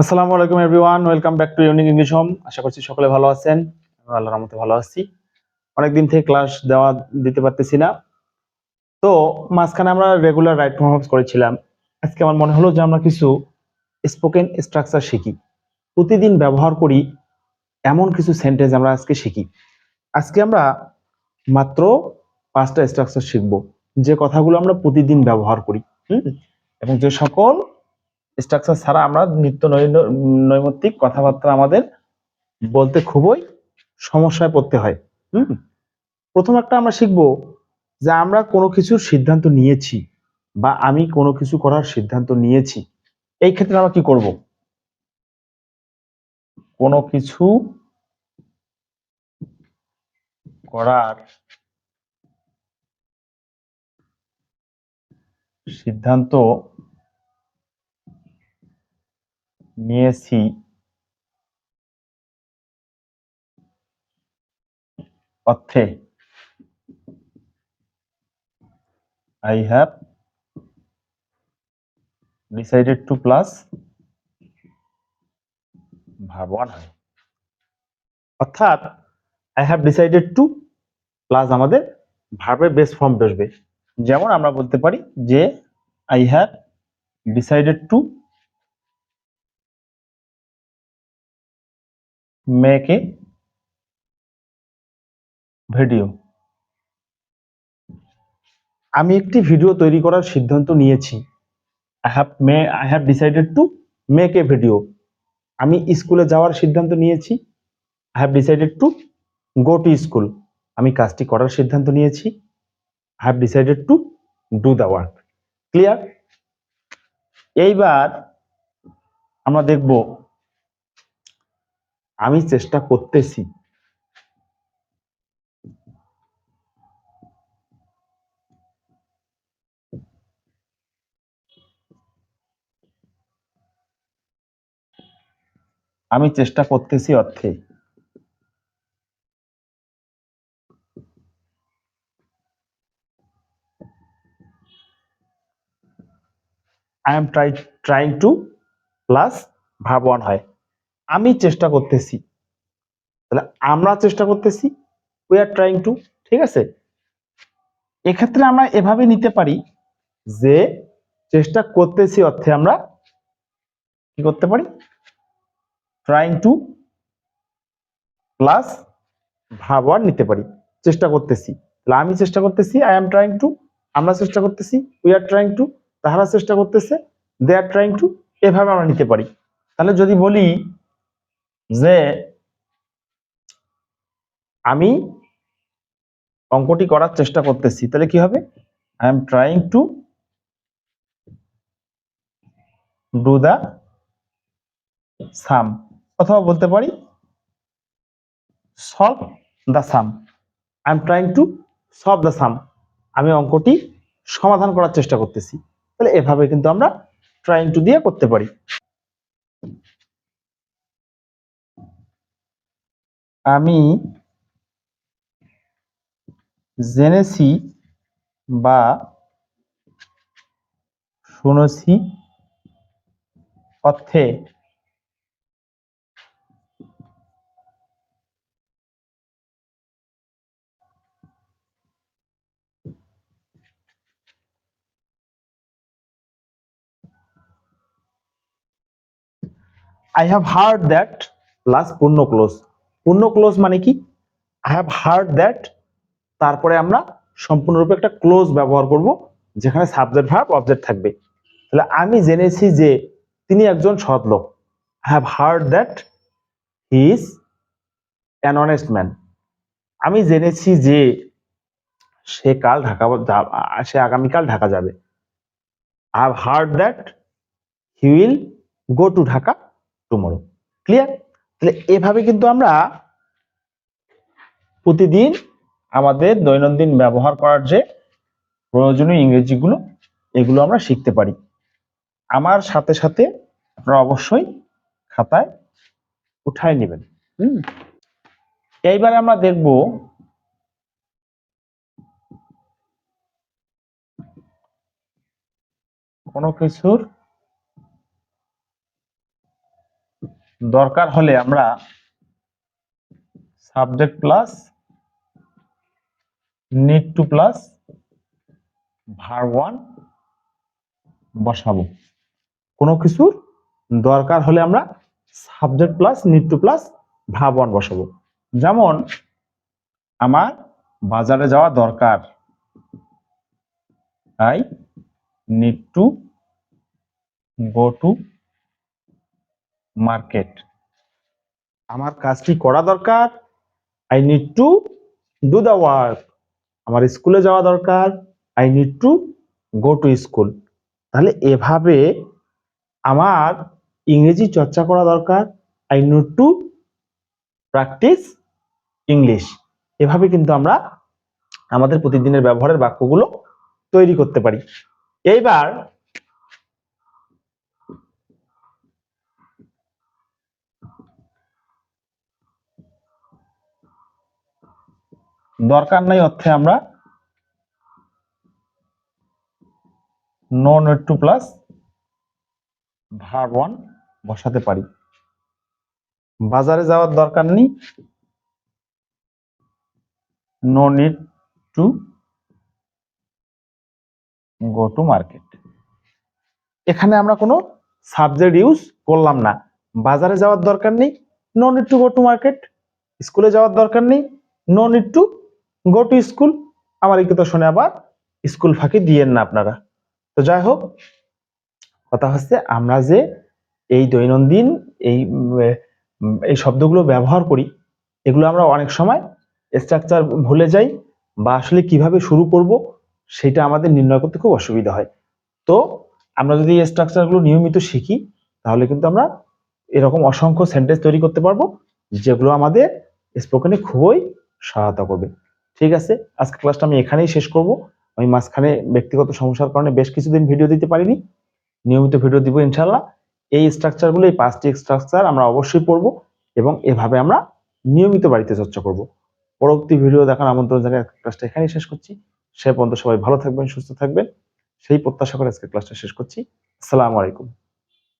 আসসালামু আলাইকুম everyone, welcome back to unique English home. আশা করছি সকলে ভালো আছেন। আমি আল্লাহর রহমতে ভালো আছি। অনেকদিন থেকে ক্লাস দেওয়া দিতে পারতেছি না। তো মাঝখানে আমরা রেগুলার রাইট পারফরমেন্স করেছিলাম। আজকে আমার মনে হলো যে আমরা কিছু স্পোকেন স্ট্রাকচার শিখি। প্রতিদিন ব্যবহার করি এমন কিছু সেন্টেন্স আমরা আজকে শিখি। আজকে আমরা মাত্র পাঁচটা স্ট্রাকচার শিখব। যে কথাগুলো আমরা প্রতিদিন ব্যবহার করি, হুম? এবং যে সকল স্ট্রাকচার ছাড়া আমরা নিত্য নৈমিত্তিক কথাবার্তা আমাদের বলতে খুবই সমস্যায় পড়তে হয়। হুম? প্রথম একটা আমরা শিখব যে আমরা কোনো কিছুর সিদ্ধান্ত নিয়েছি বা আমি কোনো কিছু করার সিদ্ধান্ত নিয়েছি, এই ক্ষেত্রে আমরা কি করব? কোনো কিছু করার সিদ্ধান্ত নিয়েছি। অর্থে। I have decided to plus one হয়। অর্থাৎ I have decided to plus আমাদের ভার্বের বেস ফর্ম বসবে। যেমন আমরা বলতে পারি যে I have decided to make a video আমি একটি ভিডিও তৈরি করার সিদ্ধান্ত নিয়েছি। I have may I have decided to make a video আমি স্কুলে যাওয়ার সিদ্ধান্ত নিয়েছি। I have decided to go to school আমি কাজটি করার সিদ্ধান্ত নিয়েছি। I have decided to do the work clear এইবার আমরা দেখব আমি চেষ্টা করতেছি। আমি চেষ্টা করতেছি অর্থে। I am try trying to plus verb one হয়। আমি চেষ্টা করতেছি। তাহলে আমরা চেষ্টা করতেছি উই আর ট্রাইং টু ঠিক আছে? এক্ষেত্রে আমরা এভাবে নিতে পারি যে চেষ্টা করতেছি অর্থে আমরা কি করতে পারি? Trying to plus verb one নিতে পারি। চেষ্টা করতেছি। তাহলে আমি চেষ্টা করতেছি আই এম ট্রাইং টু আমরা চেষ্টা করতেছি উই আর ট্রাইং টু তাহারা চেষ্টা করতেছে দে আর ট্রাইং টু এভাবে আমরা নিতে পারি। তাহলে যদি বলি যে আমি অঙ্কটি করার চেষ্টা করতেছি, তাহলে কি হবে? I am trying to do the sum অথবা বলতে পারি solve the sum I am trying to solve the sum আমি অঙ্কটি সমাধান করার চেষ্টা করতেছি। তাহলে এভাবে কিন্তু আমরা ট্রাইং টু দিয়ে করতে পারি। আমি জেনেছি বা শুনেছি অর্থে I have heard that plus পূর্ণ ক্লোজ পূর্ণ ক্লোজ মানে কি? আই হ্যাভ হার্ড দ্যাট তারপরে আমরা সম্পূর্ণরূপে একটা ক্লোজ ব্যবহার করব, যেখানে সাবজেক্ট ভার্ব অবজেক্ট থাকবে। তাহলে আমি জেনেছি যে তিনি একজন সৎ লোক। I have heard that he is an honest man আমি জেনেছি যে সে কাল ঢাকা সে আগামীকাল ঢাকা যাবে। I have heard that he will go to Dhaka tomorrow clear তাহলে এভাবে কিন্তু আমরা প্রতিদিন আমাদের দৈনন্দিন ব্যবহার করার যে প্রয়োজনীয় ইংরেজিগুলো, এগুলো আমরা শিখতে পারি। আমার সাথে সাথে আপনারা অবশ্যই খাতায় উঠায় নেবেন। হুম? এইবারে আমরা দেখব কোনো কিছুর দরকার হলে আমরা subject plus need to plus verb one বসাবো। কোনো কিছুর দরকার হলে আমরা subject plus need to plus verb one বসাবো। যেমন আমার বাজারে যাওয়া দরকার I need to go to market. আমার কাজটি করা দরকার? I need to do the work আমার স্কুলে যাওয়া দরকার। I need to go to school তাহলে এভাবে আমার ইংরেজি চর্চা করা দরকার। I need to practise English এভাবে কিন্তু আমরা আমাদের প্রতিদিনের ব্যবহারের বাক্যগুলো তৈরি করতে পারি। এইবার দরকার নাই অর্থে আমরা no to plus verb one বসাতে পারি। বাজারে যাওয়ার দরকার নেই। No need to go to market এখানে আমরা কোনো সাবজেক্ট ইউজ করলাম না। বাজারে যাওয়ার দরকার নেই। No need to go to market স্কুলে যাওয়ার দরকার নেই। No need to go to school আমার এই কথা শুনে আবার স্কুল ফাঁকি দিয়েন না আপনারা। তো যাই হোক, কথা হচ্ছে আমরা যে এই দৈনন্দিন এই এই শব্দগুলো ব্যবহার করি, এগুলো আমরা অনেক সময় স্ট্রাকচার ভুলে যাই বা আসলে কীভাবে শুরু করব সেটা আমাদের নির্ণয় করতে খুব অসুবিধা হয়। তো আমরা যদি এই স্ট্রাকচারগুলো নিয়মিত শিখি, তাহলে কিন্তু আমরা এরকম অসংখ্য সেন্টেন্স তৈরি করতে পারব, যেগুলো আমাদের স্পোকেনে খুবই সহায়তা করবে। ঠিক আছে? আজকে ক্লাসটা আমি এখানেই শেষ করব। আমি মাঝখানে ব্যক্তিগত সমস্যার কারণে বেশ কিছুদিন ভিডিও দিতে পারিনি। নিয়মিত ভিডিও দিব ইনশাল্লাহ এই স্ট্রাকচারগুলো এই পাঁচটি স্ট্রাকচার আমরা অবশ্যই পড়ব এবং এভাবে আমরা নিয়মিত বাড়িতে চর্চা করব। পরবর্তী ভিডিও দেখার আমন্ত্রণ জানিয়ে ক্লাসটা এখানেই শেষ করছি। সে পর্যন্ত সবাই ভালো থাকবেন, সুস্থ থাকবেন। সেই প্রত্যাশা করে আজকে ক্লাসটা শেষ করছি। আসসালামু আলাইকুম।